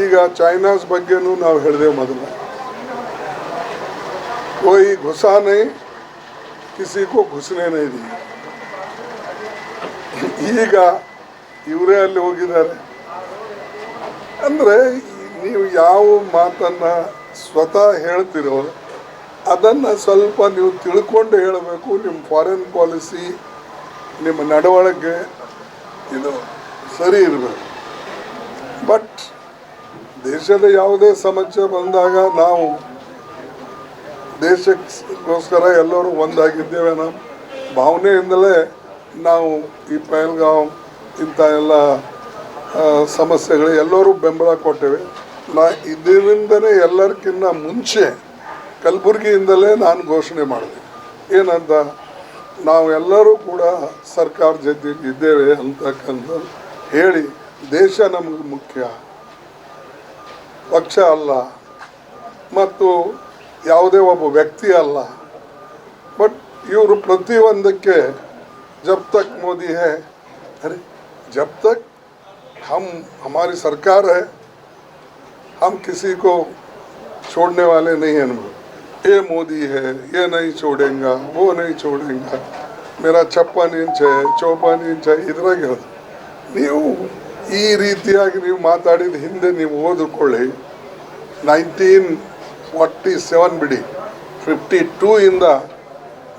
ಈಗ ಚೈನಾಸ್ ಬಗ್ಗೆನೂ ನಾವು ಹೇಳಿದೆವು ಮೊದಲು. ಕೋಯಿ ಘುಸಾನೆ ಕಿಸಿಗೂ ಘುಸನೇನೇ ಇದೆ. ಈಗ ಇವರೇ ಅಲ್ಲಿ ಹೋಗಿದ್ದಾರೆ. ಅಂದರೆ ನೀವು ಯಾವ ಮಾತನ್ನು ಸ್ವತಃ ಹೇಳ್ತಿರೋ ಅದನ್ನು ಸ್ವಲ್ಪ ನೀವು ತಿಳ್ಕೊಂಡು ಹೇಳಬೇಕು ನಿಮ್ಮ ಫಾರಿನ್ ಪಾಲಿಸಿ ನಿಮ್ಮ ನಡವಳಿಕೆ, ಇದು ಸರಿ ಇರಬೇಕು. ಬಟ್ ದೇಶದ ಯಾವುದೇ ಸಮಸ್ಯೆ ಬಂದಾಗ ನಾವು ದೇಶಕ್ಕೋಸ್ಕರ ಎಲ್ಲರೂ ಒಂದಾಗಿದ್ದೇವೆ ನಾವು ಭಾವನೆಯಿಂದಲೇ ನಾವು ಈ ಪಹಲ್ಗಾಂವ್ ಇಂಥ ಎಲ್ಲ ಸಮಸ್ಯೆಗಳು ಎಲ್ಲರೂ ಬೆಂಬಲ ಕೊಟ್ಟೇವೆ. ನಾ ಇದರಿಂದನೇ ಎಲ್ಲರಿಗಿನ್ನ ಮುಂಚೆ ಕಲಬುರಗಿಯಿಂದಲೇ ನಾನು ಘೋಷಣೆ ಮಾಡಿದೆ. ಏನಂತ ನಾವೆಲ್ಲರೂ ಕೂಡ ಸರ್ಕಾರ ಜೊತೆ ಇದ್ದೇವೆ ಅಂತಕ್ಕಂಥ ಹೇಳಿ, ದೇಶ ನಮಗೆ ಮುಖ್ಯ. ಪಕ್ಷ ಅಲ್ಲ ಮತ್ತು ಯಾವುದೇ ಒಬ್ಬ ವ್ಯಕ್ತಿ ಅಲ್ಲ ಬಟ್ ಇವರು ಪ್ರತಿಯೊಂದಕ್ಕೆ जब तक मोदी है अरे जब तक हम हमारी सरकार है हम किसी को छोड़ने वाले नहीं हैं ये मोदी है ये नहीं छोड़ेगा वो नहीं छोड़ेगा मेरा छप्पन इंच है ಚೌಪನ್ ಇಂಚ್ ಇದ್ರಾಗ ನೀವು ಈ ರೀತಿಯಾಗಿ ನೀವು ಮಾತಾಡಿದ ಹಿಂದೆ ನೀವು ಓದಿಕೊಳ್ಳಿ. ನೈನ್ಟೀನ್ ಫಾರ್ಟಿ ಸೆವೆನ್ ಬಿಡಿ. ಫಿಫ್ಟಿ ಟೂ ಇಂದ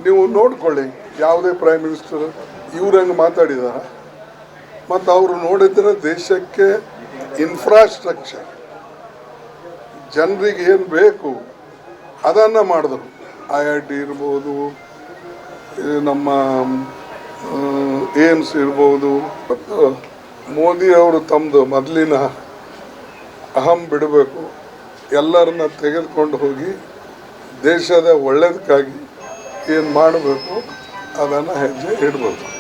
ನೀವು ನೋಡ್ಕೊಳ್ಳಿ. ಯಾವುದೇ ಪ್ರೈಮ್ ಮಿನಿಸ್ಟರ್ ಇವ್ರು ಹೆಂಗೆ ಮಾತಾಡಿದಾರ. ಮತ್ತು ಅವರು ನೋಡಿದ್ರೆ ದೇಶಕ್ಕೆ ಇನ್ಫ್ರಾಸ್ಟ್ರಕ್ಚರ್ ಜನರಿಗೆ ಏನು ಬೇಕು ಅದನ್ನು ಮಾಡಿದ್ರು. ಐ ಐ ಟಿ ಇರ್ಬೋದು, ನಮ್ಮ ಏಮ್ಸ್ ಇರ್ಬೋದು, ಮತ್ತು ಮೋದಿ ಅವರು ತಮ್ಮದು ಮೊದಲಿನ ಅಹಂ ಬಿಡಬೇಕು, ಎಲ್ಲರನ್ನ ತೆಗೆದುಕೊಂಡು ಹೋಗಿ ದೇಶದ ಒಳ್ಳೆಯದಕ್ಕಾಗಿ ಏನು ಮಾಡಬೇಕು, ಅದನ್ನು ಹೆಜ್ಜೆ ಇಡ್ಬೇಕು.